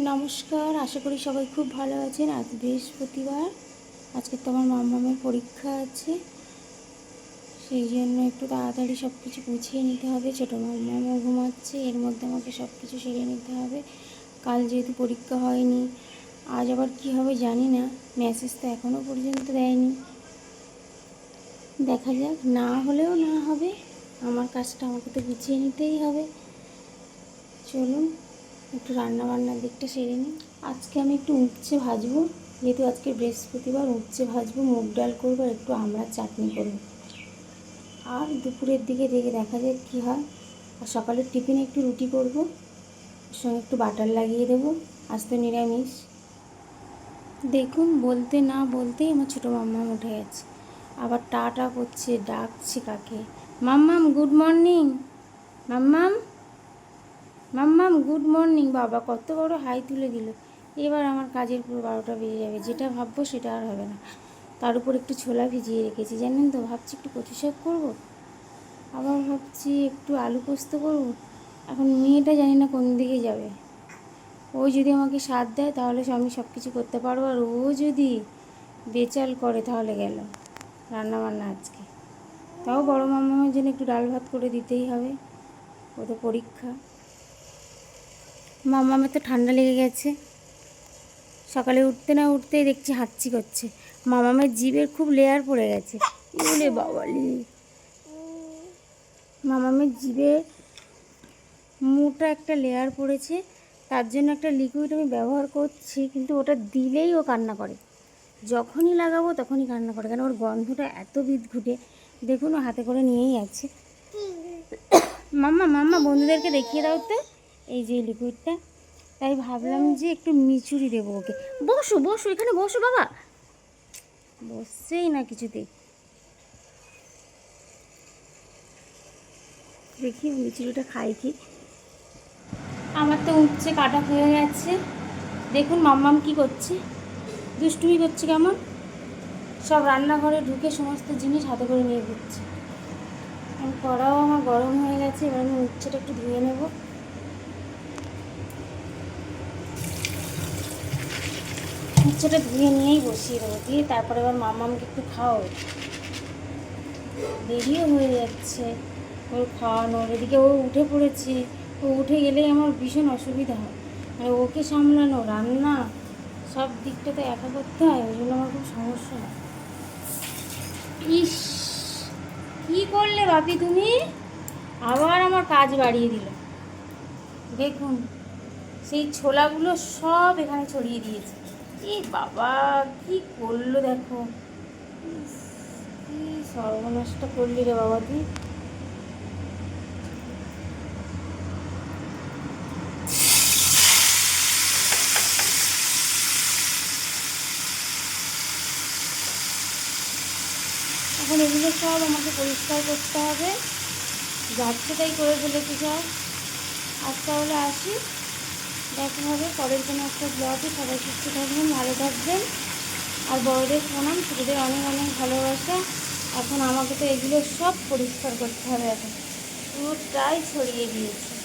নমস্কার, আশা করি সবাই খুব ভালো আছেন। আজ বৃহস্পতিবার, আজকে তো তোমার মামামের পরীক্ষা আছে। সেই জন্য একটু তাড়াতাড়ি সব কিছু গুছিয়ে নিতে হবে। ছোটো মামামও ঘুমাচ্ছে, এর মধ্যে আমাকে সব কিছু সেরে নিতে হবে। কাল যেহেতু পরীক্ষা হয়নি, আজ আবার কী হবে জানি না। মেসেজ তো এখনও পর্যন্ত দেয়নি। দেখা যাক, না হলেও না হবে। আমার কাজটা আমাকে তো গুছিয়ে নিতেই হবে। চলুন। একটু রান্নাবান্নার দিকটা সেরে নিই। আজকে আমি একটু উচ্ছে ভাজবো, যেহেতু আজকে বৃহস্পতিবার উচ্ছে ভাজবো, মুগ ডাল করব আর একটু আমরা চাটনি করব। আর দুপুরের দিকে দেখে দেখা যাক কী হয়। আর সকালের টিফিনে একটু রুটি করব সঙ্গে একটু বাটার লাগিয়ে দেবো, আজ তো নিরামিষ। দেখুন, বলতে না বলতেই আমার ছোটো মাম্মাম উঠে গেছে। আবার টাটা করছে, ডাকছে কাকে? মাম্মাম গুড মর্নিং মাম্মাম? মাম্মাম গুড মর্নিং বাবা, কত বড় হাই তুলে দিল। এবার আমার কাজের পুরো বারোটা বেজে যাবে, যেটা ভাববো সেটা আর হবে না। তার উপর একটু ছোলা ভিজিয়ে রেখেছি, জানেন তো, ভাবছি একটু কচু শাক করব। আবার ভাবছি একটু আলু পোস্ত করব। এখন মেয়েটা জানি না কোন দিকে যাবে। ও যদি আমাকে সাথ দেয়, তাহলে আমি সব কিছু করতে পারব। আর ও যদি বেচাল করে, তাহলে গেল রান্না বান্না আজকে। তাও বড় মামার জন্য একটু ডাল ভাত করে দিতেই হবে। ও তো পরীক্ষা। মামামের তো ঠান্ডা লেগে গেছে। সকালে উঠতে না উঠতেই দেখছি হাঁচি করছে। মামামের জিভের খুব লেয়ার পড়ে গেছে। বলে বাবালি। মামামের জিভে মোটা একটা লেয়ার পড়েছে। তার জন্য একটা লিকুইড আমি ব্যবহার করছি, কিন্তু ওটা দিলেই ও কান্না করে। যখনই লাগাবো তখনই কান্না করে, কেন ওর গন্ধটা এত বিদঘুটে। দেখুন ও হাতে করে নিয়েই আছে। মাম্মা মাম্মা বন্ধুদেরকে দেখিয়ে দাও তো। এই যে লিকুইডটা তাই ভাবলাম যে একটু মিচুরি দেবো ওকে। বসো বসো, এখানে বসো বাবা। বসছেই না কিছুতেই। দেখি মিচুরিটা খাই কি। আমার তো উচ্ছে কাটা হয়ে গেছে। দেখুন মাম্মাম কি করছে। দুষ্টুমি করছে কেমন। সব রান্নাঘরে ঢুকে সমস্ত জিনিস হাতে করে নিয়ে ঘুরছে। কড়াও আমার গরম হয়ে গেছে, এবার আমি উচ্ছেটা একটু ধুয়ে নেব। উচ্ছেটা ধুয়ে নিয়েই বসিয়ে দেবো, দিয়ে তারপরে এবার মামামকে একটু খাও দেরিও হয়ে যাচ্ছে ওর খাওয়ানোর এদিকে ও উঠে পড়েছে। ও উঠে গেলেই আমার ভীষণ অসুবিধা হয়। মানে ওকে সামলানো, রান্না, সব দিকটা তো একা করতে হয়, ওই জন্য আমার খুব সমস্যা হয়। ইস, কী করলে বাপি তুমি? আবার আমার কাজ বাড়িয়ে দিল। দেখুন, সেই ছোলাগুলো সব এখানে ছড়িয়ে দিয়েছে। এ বাবা, কি করল দেখো? কি সর্বনাশটা করলি রে বাবা তুই এখন এগুলো সব আমাকে পরিষ্কার করতে হবে। যাচ্ছে তাই করে ফেলেছি সব। আজ তাহলে আসি। দেখা হবে, পরের জন্য একটা ব্লগে সবাই সুস্থ থাকবেন, ভালো থাকবেন। আর বড়দের প্রণাম, ছোটোদের অনেক অনেক ভালোবাসা। এখন আমাকে তো এগুলো সব পরিষ্কার করতে হবে এখন। পুরোটাই ছড়িয়ে দিয়েছে।